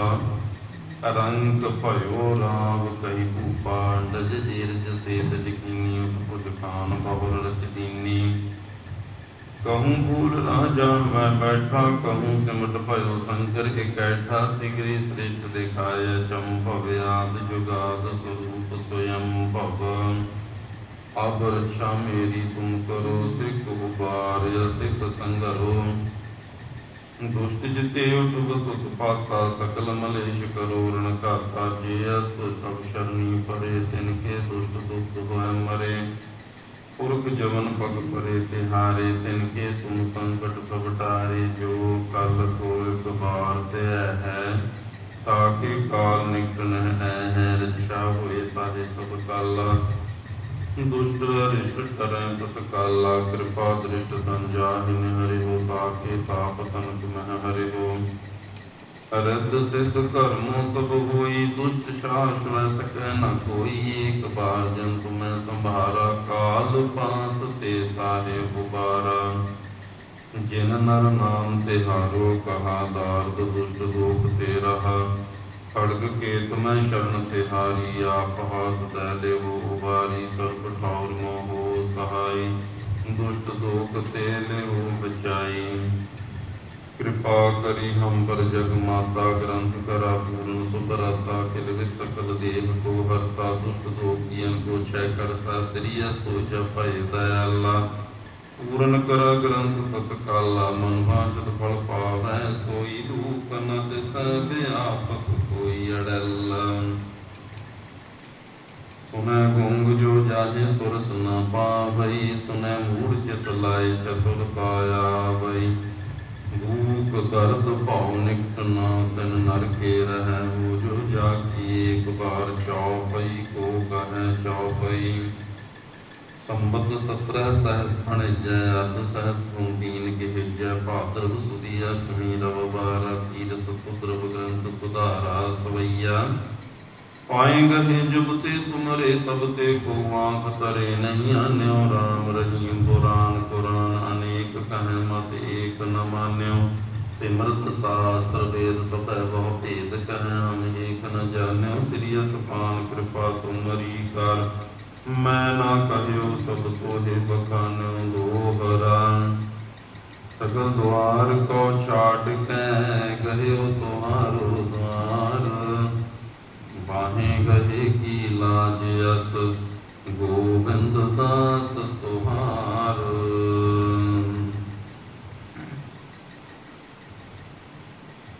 ਰੂਪਾ ਭਇਓ ਰਾਗ ਕਈ ਭੂਪਾ, ਡਜ ਜੀਰਜ ਸੇਤ ਜਕੀਨੀ ਉਤਪੁਜ ਖਾਨ ਬਹੁਰ ਰਚ ਕਹੂੰ ਭੂਲ ਰਾਜਾ ਮੈਂ ਬੈਠਾ ਕਹੂੰ ਸਿਮਟ ਭਇਓ ਸੰਕਰ ਕੇ ਕੈਠਾ, ਸਿਗਰੀ ਸ੍ਰਿਸ਼ਟ ਦਿਖਾਇ ਚੰਭਵ ਆਦ ਜੁਗਾਦ ਸਰੂਪ ਸੋਯੰ ਭਵ। ਅਬ ਰਛਾ ਮੇਰੀ ਤੁਮ ਕਰੋ, ਸਿੱਖ ਉਬਾਰ ਸਿੱਖ ਸੰਗਰੋ। ਦੁਸ਼ਟ ਜਿਤੇ ਉਟੁਗਤ ਉਤਪਾਤਾ ਸਕਲ ਮਲੇਸ਼ ਕਰੋ ਰਣ ਘਾਤਾ ਜੇ ਅਸ ਤਬ ਸ਼ਰਨੀ ਪਰੇ, ਤਿਨ ਕੇ ਦੁਸ਼ਟ ਦੁਖ ਹੋਇ ਮਰੇ। ਪੁਰਖ ਜਵਨ ਪਗ ਪਰੇ, ਤਿਹਾਰੇ, ਤਿਨ ਕੇ ਤੁਮ ਸੰਕਟ ਸਭ ਟਾਰੇ, ਜੋ ਕਲ ਕੋ ਇੱਕ ਬਾਰ ਤੇ ਹੈ ਤਾਕੇ ਕਾਲ ਨਿਕਟਨ ਹੈ ਹੈ ਰਛਾ ਹੋਏ ਤਾਰੇ ਸਭ ਕਲ। ਦੁਸ਼ਟ ਅਰਿਸ਼ਟ ਕਰੈ ਤਤਕਾਲਾ, ਕਿਰਪਾ ਦ੍ਰਿਸ਼ਟ ਤਨ ਜਾਹਿਨ ਹਰਿ ਹੋ ਤਾਕੇ ਮਹ ਹਰਿ ਅਰਧ ਸਿੱਧ ਕਰਮੋ ਸਭ ਹੋਈ, ਦੁਸ਼ਟ ਸ਼ਾਸ ਵੈ ਸਕੈ ਨ ਕੋਈ। ਏਕ ਬਾਰ ਜਨ ਤੁਮੈ ਸੰਭਾਰਾ, ਕਾਲ ਪਾਸ ਤੇ ਤਾਰੇ ਉਬਾਰਾ ਜਿਨ ਨਰ ਨਾਮ ਤੇ ਹਾਰੋ, ਕਹਾ ਦਾਰਦ ਦੁਸ਼ਟ ਦੋਖ ਤੇ ਰਹਾ। ਖੜਗ ਕੇਤ ਮੈਂ ਸ਼ਰਨ ਤੇ ਹਾਰੀ, ਆਪ ਹਾਥ ਤੈ ਲਿਓ, ਉਬਾਰੀ ਸਰਬ ਠੌਰ ਮੋਹ ਸਹਾਈ। ਦੁਸ਼ਟ ਦੋਖ ਤੇ ਲਿਓ ਕਿਰਪਾ ਕਰੀ ਹਮ ਪਰ ਜਗ ਮਾਤਾ ਗ੍ਰੰਥ ਕਰਾ ਪੂਰਨ ਸੁਭਰਤਾ ਕਿਲ ਵਿਚ ਸਕਲ ਦੇਹ ਕੋ ਹਰਤਾ ਦੁਸ਼ਟ ਦੋਖੀਆਂ ਕੋ ਛੈ ਕਰਤਾ ਸ੍ਰੀ ਸੋ ਜਪੈ ਦਇਆਲਾ। ਪੂਰਨ ਕਰ ਗ੍ਰੰਥ ਤਤ ਕਾਲਾ, ਮਨ ਫਲ ਪਾਵੈ, ਸੋਈ ਦੂਖ ਨ ਦਿਸੈ ਵਿਆਪਕ ਕੋਈ ਅੜਲ। ਸੁਨੈ ਗੁੰਗ ਜੋ ਜਾਜੇ ਸੁਰਸ ਨ ਪਾਵਈ ਸੁਨੈ ਮੂੜ ਚਿਤ ਲਾਇ ਚਤੁਰ ਕਾਇਆ ਬਈ ਭੂਖ ਦਰਦ ਭਾਉ ਨਿਕਟ ਨਾ ਤਨ ਨਰ ਕੇ ਰਹਿ ਹੋ ਜੋ ਜਾ ਕੀ ਇੱਕ ਬਾਰ ਚੌਪਈ ਕੋ ਕਹੈ ਚੌਪਈ ਸੰਬਤ ਸਤਰਹ ਸਹਸ ਅਣਜੈ, ਅਰਧ ਸਹਸ ਹੁੰਦੀਨ ਕੇ ਹਿਜੈ ਭਾਦਰ ਸੁਦੀ ਅਸ਼ਟਮੀ ਰਵ ਬਾਰ ਤੀਰ ਸੁਪੁੱਤਰ ਗ੍ਰੰਥ ਸੁਧਾਰਾ ਸਵਈਆ। ਪਾਏ ਗਏ ਜਬ ਤੇ ਤੁਮਰੇ, ਤਬ ਤੇ ਕੋ ਆਂਖ ਤਰੇ, ਨਹੀਂ ਆਨਿਓ ਰਾਮ ਰਹੀਮ ਪੁਰਾਨ ਕੁਰਾਨ ਅਨੇਕ ਕਹੈ ਮਤ ਏਕ ਨ ਮਾਨਿਓ। ਸਿਮਰਤ ਸਾਸਤਰ ਵੇਦ ਸਭੈ ਬਹੁ ਭੇਦ ਕਹੈ ਹਮ ਏਕ ਨ ਜਾਣਿਓ। ਸ੍ਰੀ ਅਸਪਾਨ ਕਿਰਪਾ ਤੁਮਰੀ ਕਰ। ਮੈਂ ਨਾ ਕਹਿਓ ਸਭ ਤੋਹਿ ਬਖਾਨਿਓ ਲੋਹਰਾ ਸਗਲ ਦੁਆਰ ਕੋ ਛਾਟ ਕੈ, ਗਹਿਓ ਤੁਹਾਰੋ ਦੁਆਰ ਬਾਹੇ ਗਏ ਕੀ ਲਾਜ ਅਸ, ਗੋਬਿੰਦ ਦਾਸ